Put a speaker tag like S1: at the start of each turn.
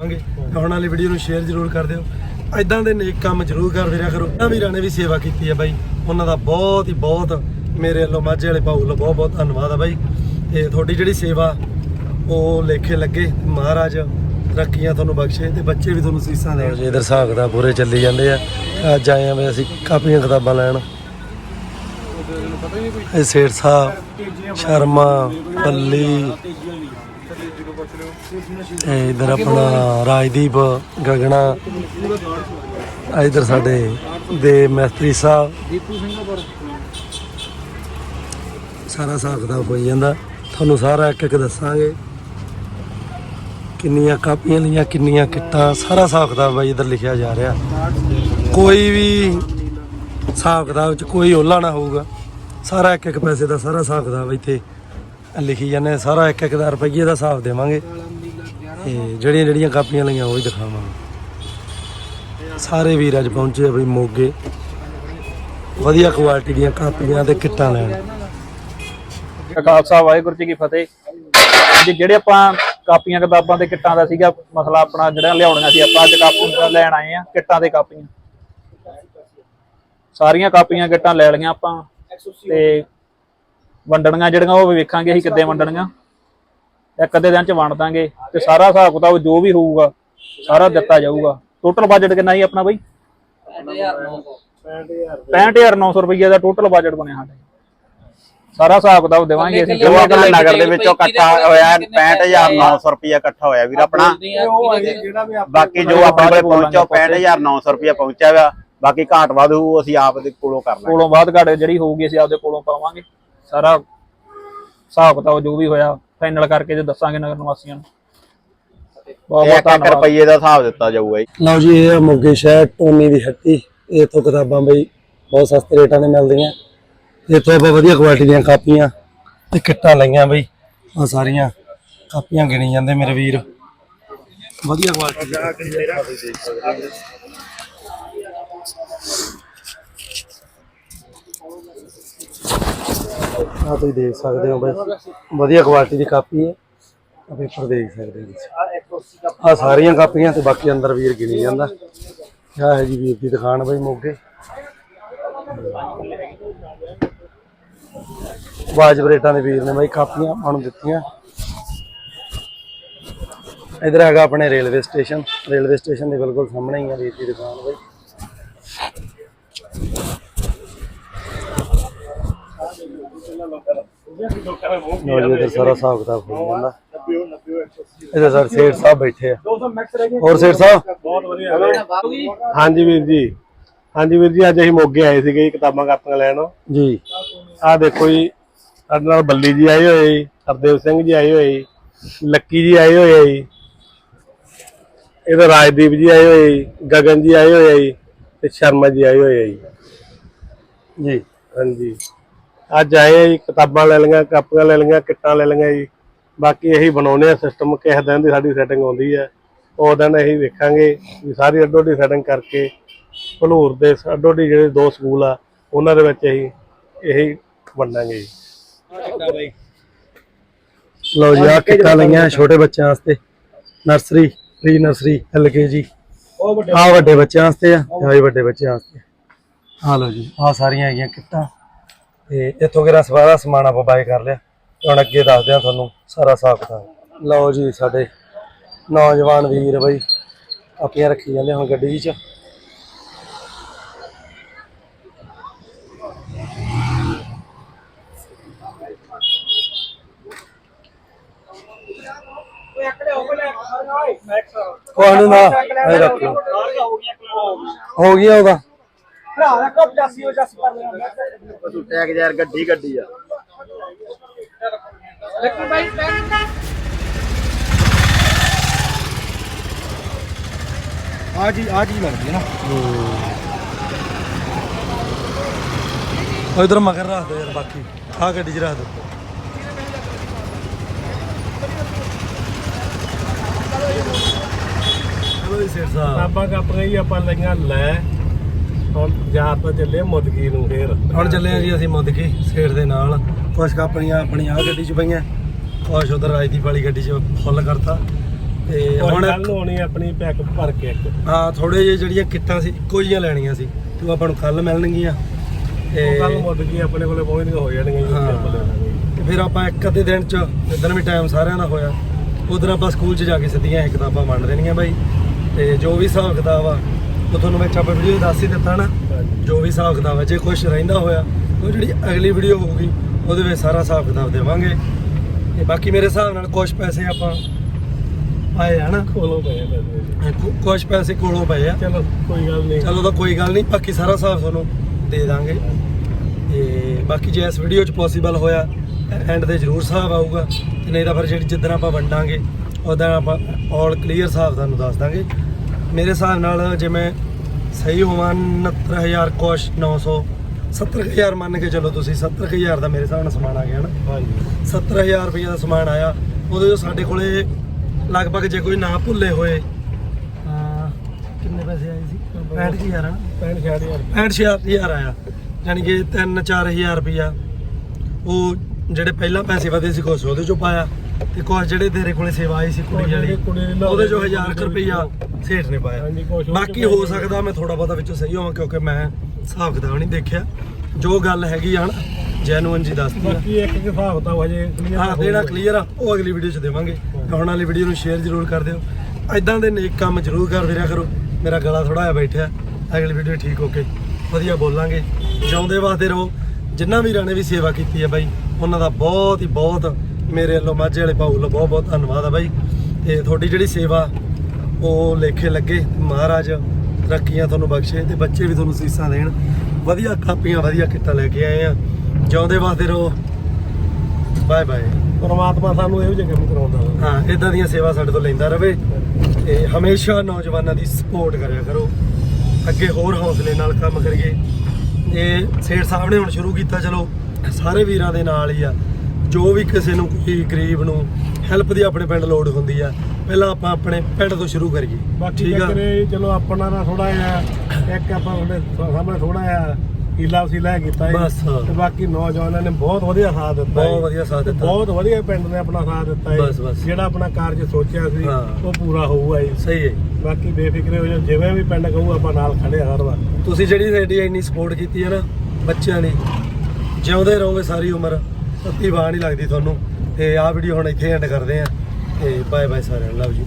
S1: ਆਉਣ ਵਾਲੀ ਵੀਡੀਓ ਨੂੰ ਸ਼ੇਅਰ ਜ਼ਰੂਰ ਕਰ ਦਿਓ। ਐਦਾਂ ਦੇ ਨੇਕ ਕੰਮ ਜ਼ਰੂਰ ਕਰਦੇ ਰਿਹਾ ਕਰੋ। ਇਹਨਾਂ ਵੀਰਾਂ ਨੇ ਵੀ ਸੇਵਾ ਕੀਤੀ ਹੈ ਬਾਈ। ਉਹਨਾਂ ਦਾ ਬਹੁਤ ਹੀ ਬਹੁਤ ਮੇਰੇ ਵੱਲੋਂ ਮਾਝੇ ਵਾਲੇ ਭਾਊ ਵੱਲੋਂ ਬਹੁਤ ਬਹੁਤ ਧੰਨਵਾਦ ਆ ਬਾਈ। ਤੇ ਤੁਹਾਡੀ ਜਿਹੜੀ ਸੇਵਾ, ਉਹ ਲੇਖੇ ਲੱਗੇ। ਮਹਾਰਾਜ ਰੱਖੀਆਂ ਤੁਹਾਨੂੰ ਬਖਸ਼ੇ ਤੇ ਬੱਚੇ ਵੀ ਤੁਹਾਨੂੰ ਸੀਸਾਂ ਦੇਣ। ਜੀ ਇਧਰ ਹਿਸਾਬ ਦਾ ਪੂਰੇ ਚੱਲੀ ਜਾਂਦੇ ਆ। ਅੱਜ ਆਏ ਆ ਵੀ ਅਸੀਂ ਕਾਪੀਆਂ ਕਿਤਾਬਾਂ ਲੈਣ। ਇਹ ਸੇਠ ਸਾਹਿਬ, ਸ਼ਰਮਾ ਬੱਲੀ ਤੇ ਇਧਰ ਆਪਣਾ ਰਾਜਦੀਪ ਗਗਨਾ ਆ ਇਧਰ ਸਾਡੇ ਦੇ ਮੈਸਤਰੀ ਸਾਹਿਬ। ਸਾਰਾ ਹਿਸਾਬ ਕਿਤਾਬ ਹੋਈ ਜਾਂਦਾ। ਤੁਹਾਨੂੰ ਸਾਰਾ ਇੱਕ ਇੱਕ ਦੱਸਾਂਗੇ। ਕਿੰਨੀਆਂ ਕਾਪੀਆਂ ਲਈਆਂ, ਕਿੰਨੀਆਂ ਕਿੱਟਾਂ, ਸਾਰਾ ਹਿਸਾਬ ਕਿਤਾਬ ਬਾਈ ਇਧਰ ਲਿਖਿਆ ਜਾ ਰਿਹਾ। ਕੋਈ ਵੀ ਹਿਸਾਬ ਕਿਤਾਬ ਚ ਕੋਈ ਓਲਾ ਨਾ ਹੋਊਗਾ। ਸਾਰਾ ਇੱਕ ਇੱਕ ਪੈਸੇ ਦਾ ਸਾਰਾ ਹਿਸਾਬ ਕਿਤਾਬ ਇੱਥੇ ਲਿਖੀ ਜਾਂਦੇ ਸਾਰਾ ਇੱਕ ਇੱਕ ਦਾ ਰੁਪਈਏ ਦਾ ਹਿਸਾਬ ਦੇਵਾਂਗੇ। ਤੇ ਜਿਹੜੀਆਂ ਜਿਹੜੀਆਂ ਕਾਪੀਆਂ ਲਈਆਂ ਉਹ ਹੀ ਦਿਖਾਵਾਂਗੇ। ਸਾਰੇ ਵੀਰ ਅੱਜ ਪਹੁੰਚੇ ਆ ਮੋਗੇ। ਵਧੀਆ ਕੁਆਲਿਟੀ ਦੀਆਂ ਕਾਪੀਆਂ ਤੇ ਕਿੱਟਾਂ ਲੈਣ।
S2: ਖਾਲਸਾ ਵਾਹਿਗੁਰੂ ਜੀ ਕੀ ਫਤਿਹ। ਜੀ ਜਿਹੜੇ ਆਪਾਂ ਕਾਪੀਆਂ ਕਿਤਾਬਾਂ ਤੇ ਕਿੱਟਾਂ ਦਾ ਸੀਗਾ ਮਸਲਾ ਆਪਣਾ ਜਿਹੜਾ ਲਿਆਉਣੀਆਂ ਸੀ, ਆਪਾਂ ਅੱਜ ਕਾਪੀਆਂ ਲੈਣ ਆਏ ਆ, ਕਿੱਟਾਂ ਤੇ ਕਾਪੀਆਂ। ਸਾਰੀਆਂ ਕਾਪੀਆਂ ਕਿੱਟਾਂ ਲੈ ਲਈਆਂ ਆਪਾਂ। ਤੇ ਵੰਡਣੀਆਂ ਜਿਹੜੀਆਂ ਉਹ ਵੀ ਵੇਖਾਂਗੇ ਅਸੀਂ ਕਿੱਦਾਂ ਵੰਡਣੀਆਂ। ਇੱਕ ਅੱਧੇ ਦਿਨ ਚ ਵੰਡ ਦਾਂਗੇ ਤੇ ਸਾਰਾ ਹਿਸਾਬ ਕਿਤਾਬ ਜੋ ਵੀ ਹੋਊਗਾ ਸਾਰਾ ਦਿੱਤਾ ਜਾਊਗਾ। ਟੋਟਲ ਬਜਟ ਕਿੰਨਾ ਜੀ ਆਪਣਾ ਬਈ? 65900 ਰੁਪਏ ਦਾ ਟੋਟਲ ਬਜਟ ਬਣਿਆ ਸਾਡਾ ਸਾਰਾ ਹਿਸਾਬ ਕਿਤਾਬ ਦੇਵਾਂਗੇ ਅਸੀਂ।
S3: ਜੋ ਆਪਣਾ ਨਗਰ ਦੇ ਵਿੱਚੋਂ ਇਕੱਠਾ ਹੋਇਆ 65900 ਰੁਪਇਆ ਇਕੱਠਾ ਹੋਇਆ। ਵੀਰ ਆਪਣਾ ਬਾਕੀ ਜੋ ਆਪਣੇ ਕੋਲ ਪਹੁੰਚੋ 65900 ਰੁਪਇਆ ਪਹੁੰਚਿਆ ਵਾ। ਬਾਕੀ ਘਾਟ ਵਾਧੂ ਅਸੀਂ ਆਪ ਦੇ ਕੋਲੋਂ ਕਰ ਲਾਂਗੇ।
S2: ਕੋਲੋਂ ਬਾਅਦ ਘਾਟ ਜਿਹੜੀ ਹੋਊਗੀ ਅਸੀਂ ਆਪਦੇ ਕੋਲੋਂ ਪਾਵਾਂਗੇ। ਸਾਰਾ ਹਿਸਾਬ ਕਿਤਾਬ ਜੋ ਵੀ ਹੋਇਆ ਫਾਈਨਲ ਕਰਕੇ ਜੇ ਦੱਸਾਂਗੇ ਨਗਰ ਨਿਵਾਸੀਆਂ ਨੂੰ। ਬਹੁਤ ਬਹੁਤ ਧੰਨਵਾਦ।
S3: ਰੁਪਏ ਦਾ ਹਿਸਾਬ ਦਿੱਤਾ ਜਾਊਗਾ ਜੀ।
S1: ਲਓ ਜੀ ਇਹ ਆ ਮੋਗੇ ਸ਼ਹਿਰ ਟੋਨੀ ਦੀ ਹੱਟੀ। ਇੱਥੋਂ ਕਿਤਾਬਾਂ ਬਈ ਬਹੁਤ ਸਸਤੇ ਰੇਟਾਂ 'ਤੇ ਮਿਲਦੀਆਂ। ਇੱਥੋਂ ਆਪਾਂ ਵਧੀਆ ਕੁਆਲਿਟੀ ਦੀਆਂ ਕਾਪੀਆਂ ਤੇ ਕਿੱਟਾਂ ਲਈਆਂ ਬਈ। ਆ ਸਾਰੀਆਂ ਕਾਪੀਆਂ ਗਿਣੀ ਜਾਂਦੇ ਮੇਰੇ ਵੀਰ। ਵਧੀਆ ਕੁਆਲਿਟੀ ਦੀਆਂ। ਆ ਤੁਸੀਂ ਦੇਖ ਸਕਦੇ ਹੋ ਬਈ ਵਧੀਆ ਕੁਆਲਿਟੀ ਦੀ ਕਾਪੀ ਹੈ। ਆ ਪੇਪਰ ਦੇਖ ਸਕਦੇ ਹੋ ਆ ਸਾਰੀਆਂ ਕਾਪੀਆਂ ਤੇ ਬਾਕੀ ਅੰਦਰ ਵੀਰ ਗਿਣੀ ਜਾਂਦਾ। ਆ ਹੈ ਜੀ ਵੀਰ ਦੀ ਦੁਕਾਨ ਬਈ ਮੋਗੇ। ਵਾਜਬ ਰੇਟਾਂ ਦੇ ਵੀਰ ਨੇ ਬਈ ਕਾਪੀਆਂ ਆਪਾਂ ਨੂੰ ਦਿੱਤੀਆਂ। ਇਧਰ ਹੈਗਾ ਆਪਣੇ ਰੇਲਵੇ ਸਟੇਸ਼ਨ। ਰੇਲਵੇ ਸਟੇਸ਼ਨ ਦੇ ਬਿਲਕੁਲ ਸਾਹਮਣੇ ਹੀ ਆ ਵੀਰ ਦੀ ਦੁਕਾਨ ਬਈ। ਲੋ ਜੀ ਇਧਰ ਸਾਰਾ ਹਿਸਾਬ ਕਿਤਾਬ ਹੋ ਜਾਂਦਾ। ਇਹਦੇ ਸਰ ਸੇਠ ਸਾਹਿਬ ਬੈਠੇ ਆ। ਹੋਰ ਸੇਠ ਸਾਹਿਬ?
S4: ਹਾਂਜੀ ਵੀਰ ਜੀ। ਹਾਂਜੀ ਵੀਰ ਜੀ ਅੱਜ ਅਸੀਂ ਮੋਗੇ ਆਏ ਸੀਗੇ ਜੀ ਕਿਤਾਬਾਂ ਕਾਪੀਆਂ ਲੈਣ।
S1: ਜੀ।
S4: ਆਹ ਦੇਖੋ ਜੀ ਸਾਡੇ ਨਾਲ ਬੱਲੀ ਜੀ ਆਏ ਹੋਏ ਜੀ ਹਰਦੇਵ ਸਿੰਘ ਜੀ ਆਏ ਹੋਏ ਜੀ ਲੱਕੀ ਜੀ ਆਏ ਹੋਏ ਜੀ ਇਹਦਾ ਰਾਜਦੀਪ ਜੀ ਆਏ ਹੋਏ ਜੀ ਗਗਨ ਜੀ ਆਏ ਹੋਏ ਜੀ ਤੇ ਸ਼ਰਮਾ ਜੀ ਆਏ ਹੋਏ ਜੀ।
S1: ਜੀ।
S4: ਹਾਂਜੀ। ਅੱਜ ਆਏ ਜੀ, ਕਿਤਾਬਾਂ ਲੈ ਲਈਆਂ, ਕਾਪੀਆਂ ਲੈ ਲਈਆਂ, ਕਿੱਟਾਂ ਲੈ ਲਈਆਂ ਜੀ। ਬਾਕੀ ਇਹੀ ਬਣਾਉਨੇ ਆ ਸਿਸਟਮ ਕਿਸੇ ਦਿਨ ਦੀ ਸਾਡੀ ਸੈਟਿੰਗ ਆਉਂਦੀ ਹੈ ਉਹ ਦਿਨ ਅਸੀਂ ਵੇਖਾਂਗੇ ਵੀ ਸਾਰੀ ਅੱਡੋ ਅੱਡੀ ਸੈਟਿੰਗ ਕਰਕੇ, ਭਲੂਰ ਦੇ ਅੱਡੋ ਅੱਡੀ ਜਿਹੜੇ ਦੋ ਸਕੂਲ ਆ, ਉਹਨਾਂ ਦੇ ਵਿੱਚ ਅਸੀਂ ਇਹੀ ਵੰਡਾਂਗੇ ਜੀ।
S1: ਲਓ ਜੀ ਆ ਕਿੱਟਾਂ ਲਈਆਂ ਛੋਟੇ ਬੱਚਿਆਂ ਵਾਸਤੇ। ਨਰਸਰੀ, ਪ੍ਰੀ ਨਰਸਰੀ ਐਲਕੇਜੀ ਆ ਵੱਡੇ ਬੱਚਿਆਂ ਵਾਸਤੇ ਆ ਆ ਵੀ ਵੱਡੇ ਬੱਚਿਆਂ ਵਾਸਤੇ। ਆ ਲਓ ਜੀ ਆ ਸਾਰੀਆਂ ਹੈਗੀਆਂ ਕਿੱਟਾਂ। ਤੇ ਇੱਥੋਂ ਕਿਹੜਾ ਸਾਰਾ ਸਮਾਨ ਆਪਾਂ ਬਾਏ ਕਰ ਲਿਆ। ਤੇ ਹੁਣ ਅੱਗੇ ਦੱਸਦੇ ਆ ਤੁਹਾਨੂੰ ਸਾਰਾ ਹਿਸਾਬ ਕਿਤਾਬ। ਲਓ ਜੀ ਸਾਡੇ ਨੌਜਵਾਨ ਵੀਰ ਬਈ ਆਪੀਆਂ ਰੱਖੀ ਜਾਂਦੇ ਹੁਣ ਗੱਡੀ 'ਚ ਕੋਈ ਨਾ ਰੱਖ। ਲਓ ਹੋ ਗਿਆ ਉਹਦਾ।
S3: ਟੈਗ ਯਾਰ ਗੱਡੀ ਗੱਡੀ ਆ।
S1: ਆ ਜੀ ਆ ਜੀ ਲੱਗਦੀ ਹੈ ਨਾ। ਉਹ ਇਧਰ ਮਗਰ ਰੱਖ ਦੇ ਯਾਰ ਬਾਕੀ। ਆ ਗੱਡੀ 'ਚ ਰੱਖ ਦੇ। ਚਲੋ ਜੀ ਸੇਠ ਸਾਹਿਬ।
S4: ਕਿਤਾਬਾਂ ਕਾਪੀਆਂ ਹੀ ਆਪਾਂ ਲਈਆਂ ਲੈ। ਹੁਣ ਤਾਂ ਚੱਲੇ ਮੁਦਕੀ ਨੂੰ ਫੇਰ।
S1: ਹੁਣ ਚੱਲੇ ਆ ਜੀ ਅਸੀਂ ਮੁੱਦਕੀ ਸੇਠ ਦੇ ਨਾਲ। ਕੁਛ ਆਪਣੀਆਂ ਆ ਗੱਡੀ 'ਚ ਪਈਆਂ। ਕੁਛ ਉਧਰ ਰਾਜਦੀਪ ਵਾਲੀ ਗੱਡੀ 'ਚ ਫੁੱਲ ਕਰਤਾ। ਤੇ
S4: ਹੁਣ
S1: ਹੁਣ
S4: ਕੱਲ ਆ ਆਪਣੀ ਪੈਕ ਭਰ ਕੇ ਇੱਕ।
S1: ਹਾਂ ਥੋੜੇ ਜਿਹੇ ਜਿਹੜੀਆਂ ਕਿੱਟਾਂ ਸੀ ਇੱਕੋ ਜਿਹੀਆਂ ਲੈਣੀਆਂ ਸੀ। ਤੇ ਉਹ ਆਪਾਂ ਨੂੰ ਕੱਲ ਮਿਲਣਗੀਆਂ। ਤੇ
S4: ਉਹ ਕੱਲ ਮੁੱਦ ਗਈ ਆਪਣੇ ਕੋਲੇ ਪਹੁੰਚਦੀਆਂ ਹੋ ਜਾਣਗੀਆਂ ਜੀ
S1: ਹਾਂ।
S4: ਆਪਾਂ ਲੈ ਲਾਂਗੇ।
S1: ਤੇ ਫਿਰ ਆਪਾਂ ਇੱਕ ਅੱਧੇ ਦਿਨ ਚ ਜਿੱਦਣ ਵੀ ਟਾਈਮ ਸਾਰਿਆਂ ਦਾ ਹੋਇਆ ਉਦੋਂ ਆਪਾਂ ਸਕੂਲ 'ਚ ਜਾ ਕੇ ਸਿੱਧੀਆਂ ਇਹ ਕਿਤਾਬਾਂ ਵੰਡ ਦੇਣੀਆਂ ਬਾਈ। ਤੇ ਜੋ ਵੀ ਹਿਸਾਬ ਕਿਤਾਬ ਆ ਉਹ ਤੁਹਾਨੂੰ ਵਿੱਚ ਆਪਾਂ ਵੀਡੀਓ ਦੱਸ ਹੀ ਦਿੱਤਾ ਨਾ। ਜੋ ਵੀ ਹਿਸਾਬ ਕਿਤਾਬ ਹੈ ਜੇ ਕੁਝ ਰਹਿੰਦਾ ਹੋਇਆ ਉਹ ਜਿਹੜੀ ਅਗਲੀ ਵੀਡੀਓ ਹੋਊਗੀ ਉਹਦੇ ਵਿੱਚ ਸਾਰਾ ਹਿਸਾਬ ਕਿਤਾਬ ਦੇਵਾਂਗੇ। ਤੇ ਬਾਕੀ ਮੇਰੇ ਹਿਸਾਬ ਨਾਲ ਕੁਝ ਪੈਸੇ ਆਪਾਂ ਆਏ ਆ ਨਾ।
S4: ਕੋਲੋਂ ਪਏ ਆ।
S1: ਕੁਝ ਪੈਸੇ ਕੋਲੋਂ ਪਏ ਆ।
S4: ਚਲੋ ਕੋਈ ਗੱਲ ਨਹੀਂ।
S1: ਚਲੋ ਤਾਂ ਕੋਈ ਗੱਲ ਨਹੀਂ ਬਾਕੀ ਸਾਰਾ ਹਿਸਾਬ ਤੁਹਾਨੂੰ ਦੇ ਦਾਂਗੇ। ਤੇ ਬਾਕੀ ਜੇ ਇਸ ਵੀਡੀਓ 'ਚ ਪੋਸੀਬਲ ਹੋਇਆ ਐਂਡ ਤੇ ਜ਼ਰੂਰ ਹਿਸਾਬ ਆਊਗਾ। ਤੇ ਨਹੀਂ ਤਾਂ ਫਿਰ ਜਿਹੜੀ ਜਿੱਦਣ ਆਪਾਂ ਵੰਡਾਂਗੇ ਉਦੋਂ ਆਪਾਂ ਆਲ ਕਲੀਅਰ ਹਿਸਾਬ ਤੁਹਾਨੂੰ ਦੱਸ ਦਾਂਗੇ। ਮੇਰੇ ਹਿਸਾਬ ਨਾਲ ਜੇ ਮੈਂ ਸਹੀ ਹੋਵਾਂ 69000 ਕੁਛ 900 70000 ਮੰਨ ਕੇ ਚਲੋ ਤੁਸੀਂ 70000 ਦਾ ਮੇਰੇ ਹਿਸਾਬ ਨਾਲ ਸਮਾਨ ਆ ਗਿਆ ਨਾ।
S4: ਹਾਂਜੀ।
S1: 70000 ਰੁਪਏ ਦਾ ਸਮਾਨ ਆਇਆ ਉਹਦੇ ਜੋ ਸਾਡੇ ਕੋਲੇ ਲਗਭਗ ਜੇ ਕੋਈ ਨਾ ਭੁੱਲੇ ਹੋਏ ਅਹ ਕਿੰਨੇ ਪੈਸੇ ਆਏ ਸੀ? 65000 ਹੈ ਨਾ?
S4: 65 ਹਜ਼ਾਰ।
S1: 65000 ਆਇਆ ਯਾਨੀ ਕਿ 3-4000 ਰੁਪਇਆ ਉਹ ਜਿਹੜੇ ਪਹਿਲਾਂ ਪੈਸੇ ਵਧੇ ਸੀ ਕੁਛ ਉਹਦੇ ਚੋਂ ਪਾਇਆ। ਤੇ ਕੁਛ ਜਿਹੜੇ ਤੇਰੇ ਕੋਲੇ ਸੇਵਾ ਆਈ ਸੀ ਕੁੜੀ ਵਾਲੀ ਉਹਦੇ ਚੋਂ 1000 ਕੁ ਰੁਪਇਆ ਸੇਠ ਨੇ ਪਾਇਆ। ਬਾਕੀ ਹੋ ਸਕਦਾ ਮੈਂ ਥੋੜਾ ਬਹੁਤਾ ਵਿੱਚੋਂ ਸਹੀ ਹੋਵਾਂ ਕਿਉਂਕਿ ਮੈਂ ਹਿਸਾਬ ਕਿਤਾਬ ਨਹੀਂ ਦੇਖਿਆ। ਜੋ ਗੱਲ ਹੈਗੀ ਆ ਨਾ ਜੈਨੂਅਨ ਜੀ ਦੱਸਦੀ ਆ।
S4: ਬਾਕੀ ਇੱਕ ਹਿਸਾਬ ਤਾਂ ਹਜੇ
S1: ਹਾਂ। ਜਿਹੜਾ ਕਲੀਅਰ ਆ ਉਹ ਅਗਲੀ ਵੀਡੀਓ 'ਚ ਦੇਵਾਂਗੇ। ਹੁਣ ਵਾਲੀ ਵੀਡੀਓ ਨੂੰ ਸ਼ੇਅਰ ਜ਼ਰੂਰ ਕਰ ਦਿਓ। ਐਦਾਂ ਦੇ ਨੇਕ ਕੰਮ ਜ਼ਰੂਰ ਕਰਦੇ ਰਿਹਾ ਕਰੋ। ਮੇਰਾ ਗਲਾ ਥੋੜਾ ਜਿਹਾ ਬੈਠਿਆ। ਅਗਲੀ ਵੀਡੀਓ ਠੀਕ ਹੋ ਕੇ ਵਧੀਆ ਬੋਲਾਂਗੇ। ਜਿਉਂਦੇ ਵਾਸਤੇ ਰਹੋ। ਜਿੰਨਾ ਵੀਰਾਂ ਨੇ ਵੀ ਸੇਵਾ ਕੀਤੀ ਹੈ ਬਾਈ ਉਹਨਾਂ ਦਾ ਬਹੁਤ ਹੀ ਬਹੁਤ ਮੇਰੇ ਵੱਲੋਂ ਮਾਝੇ ਵਾਲੇ ਭਾਊ ਵੱਲੋਂ ਬਹੁਤ ਬਹੁਤ ਧੰਨਵਾਦ ਆ ਬਾਈ। ਤੇ ਤੁਹਾਡੀ ਜਿਹੜੀ ਸੇਵਾ ਉਹ ਲੇਖੇ ਲੱਗੇ। ਮਹਾਰਾਜ ਤਰੱਕੀਆਂ ਤੁਹਾਨੂੰ ਬਖਸ਼ੇ ਤੇ ਬੱਚੇ ਵੀ ਤੁਹਾਨੂੰ ਸੀਸਾਂ ਦੇਣ। ਵਧੀਆ ਕਾਪੀਆਂ ਵਧੀਆ ਕਿੱਟਾਂ ਲੈ ਕੇ ਆਏ ਆ। ਜਿਉਂਦੇ ਵਾਸਤੇ ਰਹੋ। ਬਾਏ ਬਾਏ
S4: ਪਰਮਾਤਮਾ ਸਾਨੂੰ ਇਹੋ ਜਿਹੇ ਕੰਮ ਕਰਾਉਂਦਾ ਰਹੇ।
S1: ਹਾਂ ਇਦਾਂ ਦੀਆਂ ਸੇਵਾ ਸਾਡੇ ਤੋਂ ਲੈਂਦਾ ਰਵੇ ਤੇ ਹਮੇਸ਼ਾ ਨੌਜਵਾਨਾਂ ਦੀ ਸਪੋਰਟ ਕਰਿਆ ਕਰੋ। ਅੱਗੇ ਹੋਰ ਹੌਸਲੇ ਨਾਲ ਕੰਮ ਕਰੀਏ। ਇਹ ਸੇਠ ਸਾਹਿਬ ਨੇ ਹੁਣ ਸ਼ੁਰੂ ਕੀਤਾ ਚਲੋ ਸਾਰੇ ਵੀਰਾਂ ਦੇ ਨਾਲ ਹੀ ਆ। ਜੋ ਵੀ ਕਿਸੇ ਨੂੰ ਕੋਈ ਗਰੀਬ ਨੂੰ ਹੈਲਪ ਦੀ ਆਪਣੇ ਪਿੰਡ ਲੋੜ ਹੁੰਦੀ ਆ ਪਹਿਲਾਂ ਆਪਾਂ ਆਪਣੇ ਪਿੰਡ ਤੋਂ ਸ਼ੁਰੂ ਕਰੀਏ
S4: ਬਾਕੀ ਚੱਕਰੇ ਚਲੋ ਆਪਣਾ ਨਾ ਥੋੜਾ ਜਿਹਾ ਇੱਕ ਆਪਾਂ ਤੁਹਾਡੇ ਸਾਹਮਣੇ ਥੋੜਾ ਜਿਹਾ ਹੀਲਾ ਵਸੀਲਾ ਕੀਤਾ ਹੈ। ਤੇ ਬਾਕੀ ਨੌਜਵਾਨਾਂ ਨੇ ਬਹੁਤ ਵਧੀਆ ਸਾਥ ਦਿੱਤਾ
S1: ਬਹੁਤ। ਵਧੀਆ ਸਾਥ ਦਿੱਤਾ।
S4: ਬਹੁਤ ਵਧੀਆ ਪਿੰਡ ਨੇ ਆਪਣਾ ਸਾਥ ਦਿੱਤਾ ਹੈ
S1: ਬਸ, ਬਸ।
S4: ਜਿਹੜਾ ਆਪਣਾ ਕਾਰਜ ਸੋਚਿਆ ਸੀ। ਉਹ ਪੂਰਾ ਹੋਊਗਾ ਜੀ
S1: ਸਹੀ ਹੈ
S4: ਬਾਕੀ ਬੇਫਿਕਰੇ ਹੋ ਜਾਓ ਜਿਵੇਂ ਵੀ ਪਿੰਡ ਕਹੂ ਆਪਾਂ ਨਾਲ ਖੜੇ ਹਰ ਵਾਰ
S1: ਤੁਸੀਂ ਜਿਹੜੀ ਸਾਡੀ ਇੰਨੀ ਸਪੋਰਟ ਕੀਤੀ ਹੈ ਨਾ ਬੱਚਿਆਂ ਨੇ ਜਿਉਂਦੇ ਰਹੋਗੇ ਸਾਰੀ ਉਮਰ ਸੱਤੀ ਬਾਹ ਨਹੀਂ ਲੱਗਦੀ ਤੁਹਾਨੂੰ। ਤੇ ਆਹ ਵੀਡੀਓ ਹੁਣ ਇੱਥੇ ਐਂਡ ਕਰਦੇ ਆ ਤੇ ਬਾਏ ਬਾਏ ਸਾਰਿਆਂ ਨੂੰ। Love you